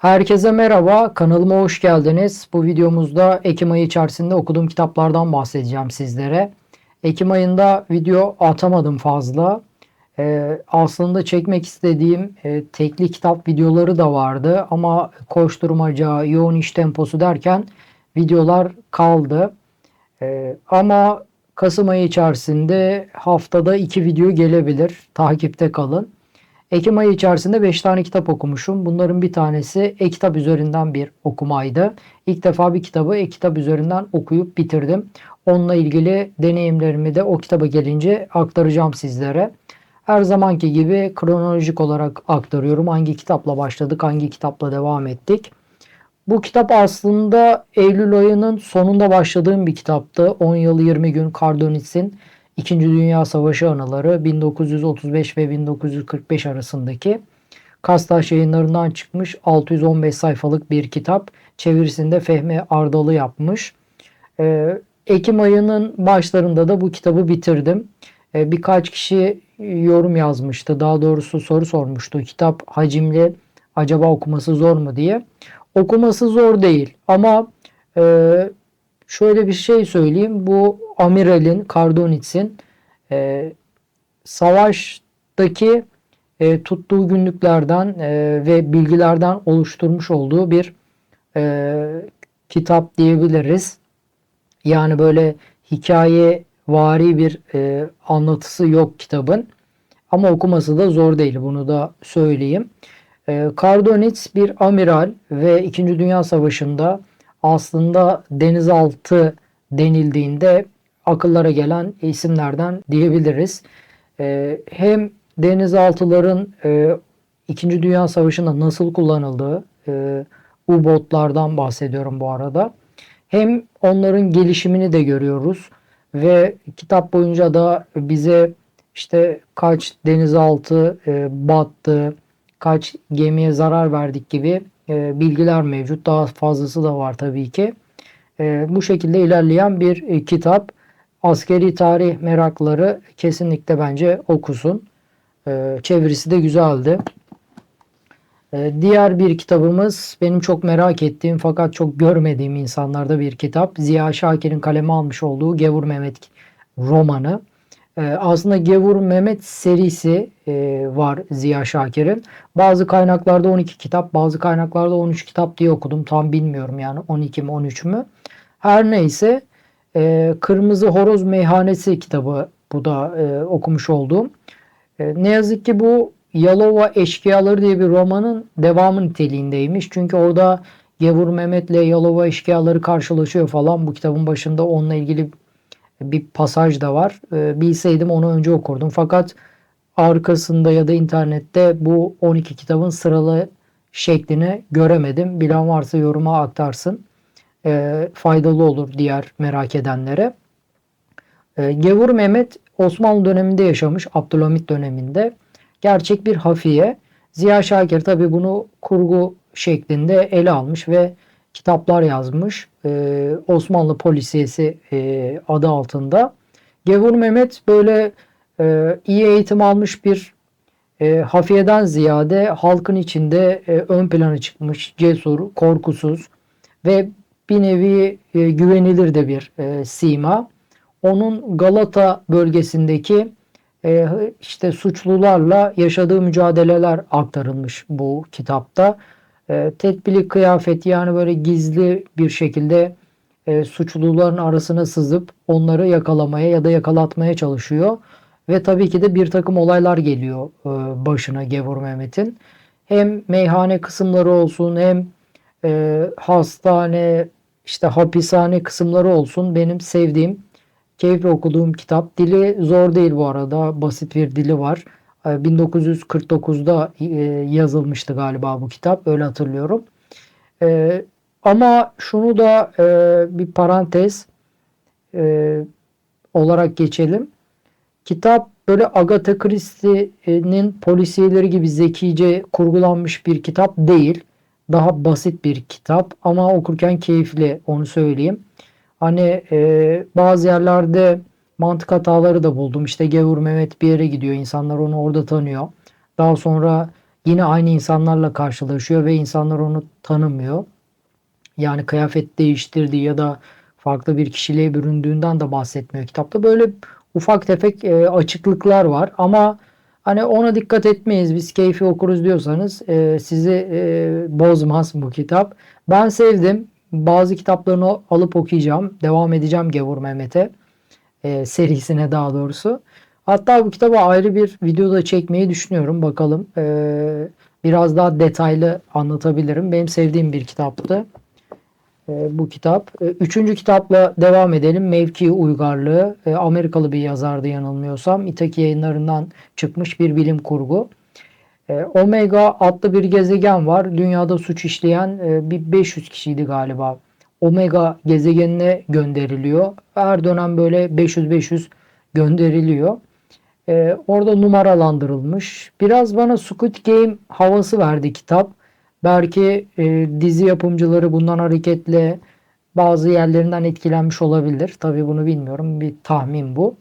Herkese merhaba, kanalıma hoş geldiniz. Bu videomuzda Ekim ayı içerisinde okuduğum kitaplardan bahsedeceğim sizlere. Ekim ayında video atamadım fazla. Ee, aslında çekmek istediğim e, tekli kitap videoları da vardı ama koşturmaca, yoğun iş temposu derken videolar kaldı. Ee, ama Kasım ayı içerisinde haftada iki video gelebilir. Takipte kalın. Ekim ayı içerisinde 5 tane kitap okumuşum. Bunların bir tanesi e-kitap üzerinden bir okumaydı. İlk defa bir kitabı e-kitap üzerinden okuyup bitirdim. Onunla ilgili deneyimlerimi de o kitaba gelince aktaracağım sizlere. Her zamanki gibi kronolojik olarak aktarıyorum. Hangi kitapla başladık, hangi kitapla devam ettik. Bu kitap aslında Eylül ayının sonunda başladığım bir kitaptı. 10 yıl 20 gün Kardonitz'in İkinci Dünya Savaşı anıları 1935 ve 1945 arasındaki Kastaş yayınlarından çıkmış 615 sayfalık bir kitap. Çevirisinde Fehmi Ardalı yapmış. Ee, Ekim ayının başlarında da bu kitabı bitirdim. Ee, birkaç kişi yorum yazmıştı. Daha doğrusu soru sormuştu. Kitap hacimli acaba okuması zor mu diye. Okuması zor değil ama e, şöyle bir şey söyleyeyim. Bu amiralin, Kardonitz'in e, savaştaki e, tuttuğu günlüklerden e, ve bilgilerden oluşturmuş olduğu bir e, kitap diyebiliriz. Yani böyle hikaye vari bir e, anlatısı yok kitabın. Ama okuması da zor değil. Bunu da söyleyeyim. E, Kardonitz bir amiral ve 2. Dünya Savaşı'nda aslında denizaltı denildiğinde akıllara gelen isimlerden diyebiliriz. Ee, hem denizaltıların e, İkinci Dünya Savaşı'nda nasıl kullanıldığı, e, U-botlardan bahsediyorum bu arada. Hem onların gelişimini de görüyoruz ve kitap boyunca da bize işte kaç denizaltı e, battı, kaç gemiye zarar verdik gibi e, bilgiler mevcut. Daha fazlası da var tabii ki. E, bu şekilde ilerleyen bir e, kitap. Askeri tarih merakları kesinlikle bence okusun. Çevirisi de güzeldi. Diğer bir kitabımız benim çok merak ettiğim fakat çok görmediğim insanlarda bir kitap. Ziya Şakir'in kaleme almış olduğu Gevur Mehmet romanı. Ee, aslında Gevur Mehmet serisi e, var Ziya Şakir'in. Bazı kaynaklarda 12 kitap, bazı kaynaklarda 13 kitap diye okudum. Tam bilmiyorum yani 12 mi 13 mü. Her neyse e, Kırmızı Horoz Meyhanesi kitabı bu da e, okumuş olduğum. Ne yazık ki bu Yalova Eşkıyaları diye bir romanın devamı niteliğindeymiş. Çünkü orada Gevur Mehmet'le Yalova Eşkıyaları karşılaşıyor falan. Bu kitabın başında onunla ilgili bir pasaj da var. E, bilseydim onu önce okurdum. Fakat arkasında ya da internette bu 12 kitabın sıralı şeklini göremedim. Bilen varsa yoruma aktarsın. E, faydalı olur diğer merak edenlere. E, Gevur Mehmet Osmanlı döneminde yaşamış. Abdülhamit döneminde. Gerçek bir hafiye. Ziya Şakir tabi bunu kurgu şeklinde ele almış ve kitaplar yazmış. Ee, Osmanlı Polisiyesi e, adı altında. Gevur Mehmet böyle e, iyi eğitim almış bir e, hafiyeden ziyade halkın içinde e, ön plana çıkmış, cesur, korkusuz ve bir nevi e, güvenilir de bir e, sima. Onun Galata bölgesindeki e, işte suçlularla yaşadığı mücadeleler aktarılmış bu kitapta e, tedbirli kıyafet yani böyle gizli bir şekilde e, suçluların arasına sızıp onları yakalamaya ya da yakalatmaya çalışıyor. Ve tabii ki de bir takım olaylar geliyor e, başına Gevur Mehmet'in. Hem meyhane kısımları olsun hem e, hastane işte hapishane kısımları olsun benim sevdiğim keyifle okuduğum kitap. Dili zor değil bu arada basit bir dili var. 1949'da e, yazılmıştı galiba bu kitap. Öyle hatırlıyorum. E, ama şunu da e, bir parantez olarak geçelim. Kitap böyle Agatha Christie'nin polisiyeleri gibi zekice kurgulanmış bir kitap değil. Daha basit bir kitap ama okurken keyifli onu söyleyeyim. Hani e, bazı yerlerde mantık hataları da buldum. İşte Gevur Mehmet bir yere gidiyor. İnsanlar onu orada tanıyor. Daha sonra yine aynı insanlarla karşılaşıyor ve insanlar onu tanımıyor. Yani kıyafet değiştirdiği ya da farklı bir kişiliğe büründüğünden de bahsetmiyor kitapta. Böyle ufak tefek e, açıklıklar var ama hani ona dikkat etmeyiz biz keyfi okuruz diyorsanız e, sizi e, bozmaz bu kitap. Ben sevdim. Bazı kitaplarını alıp okuyacağım. Devam edeceğim Gevur Mehmet'e. E, serisine daha doğrusu. Hatta bu kitabı ayrı bir videoda çekmeyi düşünüyorum. Bakalım. E, biraz daha detaylı anlatabilirim. Benim sevdiğim bir kitaptı. E, bu kitap. E, üçüncü kitapla devam edelim. Mevki Uygarlığı. E, Amerikalı bir yazardı yanılmıyorsam. İtaki yayınlarından çıkmış bir bilim kurgu. E, Omega adlı bir gezegen var. Dünyada suç işleyen e, bir 500 kişiydi galiba. Omega gezegenine gönderiliyor. Her dönem böyle 500-500 gönderiliyor. E, orada numaralandırılmış. Biraz bana Squid Game havası verdi kitap. Belki e, dizi yapımcıları bundan hareketle bazı yerlerinden etkilenmiş olabilir. Tabii bunu bilmiyorum. Bir tahmin bu.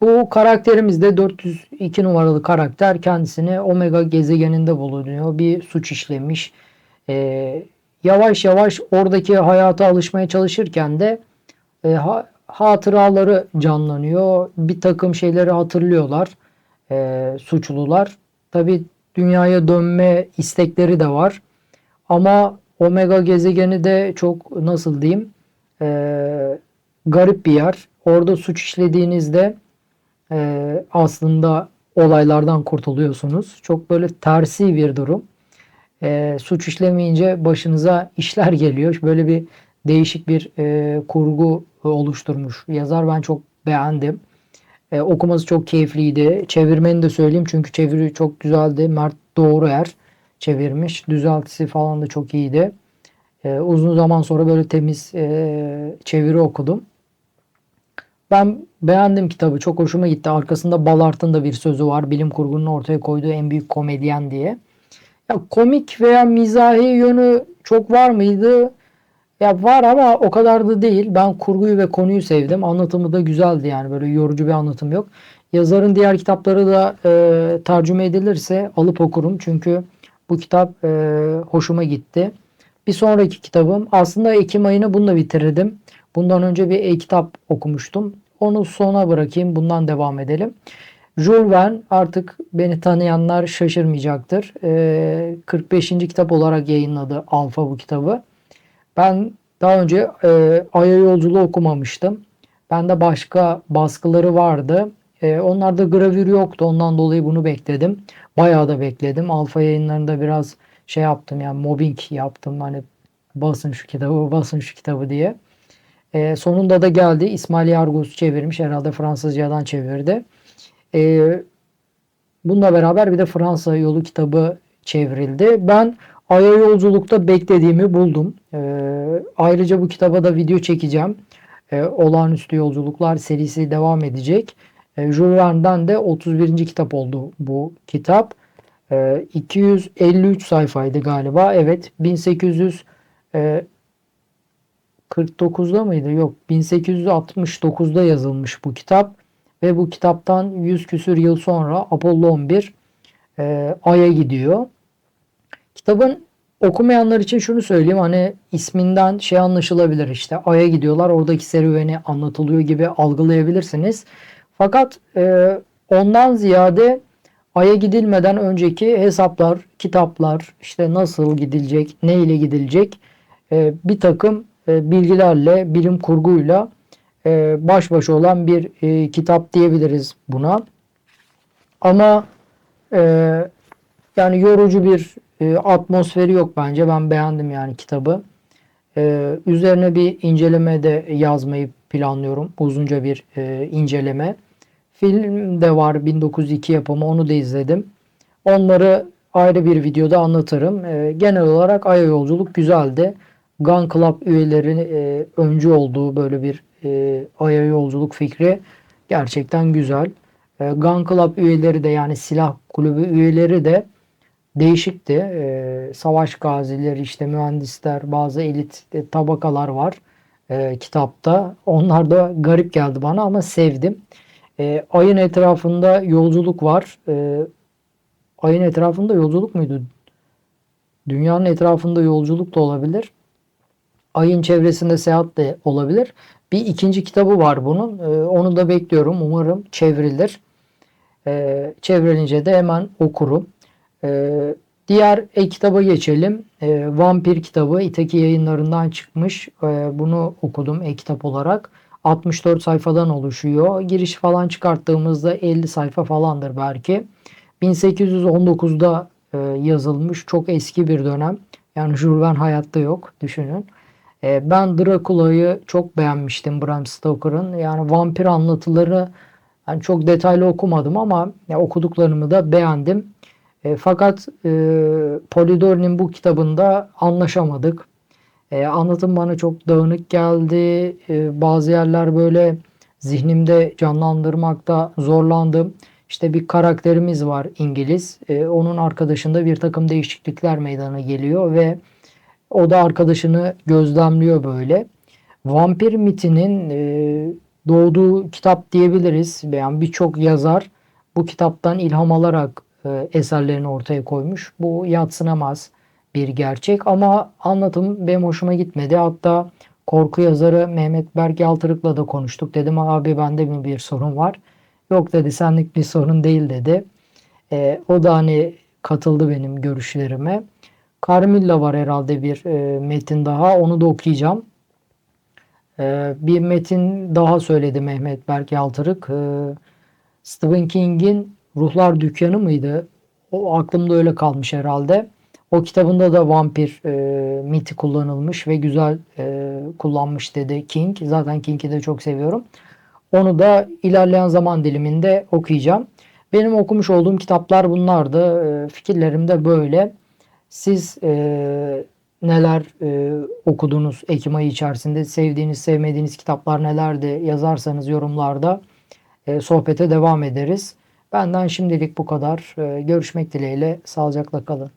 Bu karakterimiz de 402 numaralı karakter kendisini Omega gezegeninde bulunuyor. Bir suç işlemiş. Ee, yavaş yavaş oradaki hayata alışmaya çalışırken de e, ha, hatıraları canlanıyor. Bir takım şeyleri hatırlıyorlar e, suçlular. Tabi dünyaya dönme istekleri de var. Ama Omega gezegeni de çok nasıl diyeyim e, garip bir yer. Orada suç işlediğinizde e, aslında olaylardan kurtuluyorsunuz. Çok böyle tersi bir durum. E, suç işlemeyince başınıza işler geliyor. Böyle bir değişik bir e, kurgu oluşturmuş yazar. Ben çok beğendim. E, okuması çok keyifliydi. Çevirmeni de söyleyeyim çünkü çeviri çok güzeldi. Mert Doğruer çevirmiş. Düzeltisi falan da çok iyiydi. E, uzun zaman sonra böyle temiz e, çeviri okudum. Ben beğendim kitabı. Çok hoşuma gitti. Arkasında Ballart'ın da bir sözü var. Bilim kurgunun ortaya koyduğu en büyük komedyen diye. Ya komik veya mizahi yönü çok var mıydı? Ya var ama o kadar da değil. Ben kurguyu ve konuyu sevdim. Anlatımı da güzeldi yani. Böyle yorucu bir anlatım yok. Yazarın diğer kitapları da e, tercüme edilirse alıp okurum. Çünkü bu kitap e, hoşuma gitti. Bir sonraki kitabım aslında Ekim ayını bununla bitirdim. Bundan önce bir e-kitap okumuştum. Onu sona bırakayım. Bundan devam edelim. Jules Verne artık beni tanıyanlar şaşırmayacaktır. E, 45. kitap olarak yayınladı Alfa bu kitabı. Ben daha önce e, Ay'a yolculuğu okumamıştım. Bende başka baskıları vardı. E, onlarda gravür yoktu. Ondan dolayı bunu bekledim. Bayağı da bekledim. Alfa yayınlarında biraz şey yaptım yani mobbing yaptım. Hani basın şu kitabı, basın şu kitabı diye. E, sonunda da geldi. İsmail Yargus çevirmiş. Herhalde Fransızcadan çevirdi. E, bununla beraber bir de Fransa yolu kitabı çevrildi. Ben Ay'a yolculukta beklediğimi buldum. E, ayrıca bu kitaba da video çekeceğim. E, Olağanüstü Yolculuklar serisi devam edecek. E, Jules Verne'den de 31. kitap oldu bu kitap. E, 253 sayfaydı galiba. Evet 1800 e, 49'da mıydı? Yok 1869'da yazılmış bu kitap ve bu kitaptan 100 küsür yıl sonra Apollo 11 e, Ay'a gidiyor. Kitabın okumayanlar için şunu söyleyeyim hani isminden şey anlaşılabilir işte Ay'a gidiyorlar oradaki serüveni anlatılıyor gibi algılayabilirsiniz. Fakat e, ondan ziyade Ay'a gidilmeden önceki hesaplar, kitaplar, işte nasıl gidilecek, ne ile gidilecek e, bir takım e, bilgilerle, bilim kurguyla e, baş başa olan bir e, kitap diyebiliriz buna. Ama yani yorucu bir atmosferi yok bence. Ben beğendim yani kitabı. Üzerine bir inceleme de yazmayı planlıyorum. Uzunca bir inceleme. Film de var 1902 yapımı onu da izledim. Onları ayrı bir videoda anlatırım. Genel olarak Ay'a yolculuk güzeldi. Gun Club üyelerinin e, öncü olduğu böyle bir e, aya yolculuk fikri gerçekten güzel. E, Gun Club üyeleri de yani silah kulübü üyeleri de değişikti. E, savaş gazileri işte mühendisler bazı elit e, tabakalar var e, kitapta. Onlar da garip geldi bana ama sevdim. E, ayın etrafında yolculuk var. E, ayın etrafında yolculuk muydu? Dünyanın etrafında yolculuk da olabilir. Ayın çevresinde seyahat de olabilir. Bir ikinci kitabı var bunun. Ee, onu da bekliyorum. Umarım çevrilir. Ee, çevrilince de hemen okurum. Ee, diğer e-kitaba geçelim. Vampir kitabı İtaki yayınlarından çıkmış. Bunu okudum e-kitap olarak. 64 sayfadan oluşuyor. Giriş falan çıkarttığımızda 50 sayfa falandır belki. 1819'da e, yazılmış. Çok eski bir dönem. Yani Jules Verne hayatta yok. Düşünün. E, ben Dracula'yı çok beğenmiştim Bram Stoker'ın. Yani vampir anlatıları yani çok detaylı okumadım ama ya, okuduklarımı da beğendim. E, fakat e, Polidori'nin bu kitabında anlaşamadık. E, anlatım bana çok dağınık geldi. E, bazı yerler böyle zihnimde canlandırmakta zorlandım. İşte bir karakterimiz var İngiliz. E, onun arkadaşında bir takım değişiklikler meydana geliyor ve o da arkadaşını gözlemliyor böyle. Vampir mitinin e, doğduğu kitap diyebiliriz. Yani birçok yazar bu kitaptan ilham alarak e, eserlerini ortaya koymuş. Bu yatsınamaz bir gerçek ama anlatım benim hoşuma gitmedi. Hatta korku yazarı Mehmet Berk Yaltırık'la da konuştuk. Dedim abi bende mi bir sorun var? Yok dedi senlik bir sorun değil dedi. E, o da hani katıldı benim görüşlerime. Carmilla var herhalde bir e, metin daha. Onu da okuyacağım. E, bir metin daha söyledi Mehmet Berk Yaltırık. E, Stephen King'in Ruhlar Dükkanı mıydı? O aklımda öyle kalmış herhalde. O kitabında da vampir e, miti kullanılmış ve güzel e, kullanmış dedi King. Zaten King'i de çok seviyorum. Onu da ilerleyen zaman diliminde okuyacağım. Benim okumuş olduğum kitaplar bunlardı. E, fikirlerim de böyle. Siz e, neler e, okudunuz Ekim ayı içerisinde? Sevdiğiniz, sevmediğiniz kitaplar nelerdi? Yazarsanız yorumlarda e, sohbete devam ederiz. Benden şimdilik bu kadar. E, görüşmek dileğiyle. Sağlıcakla kalın.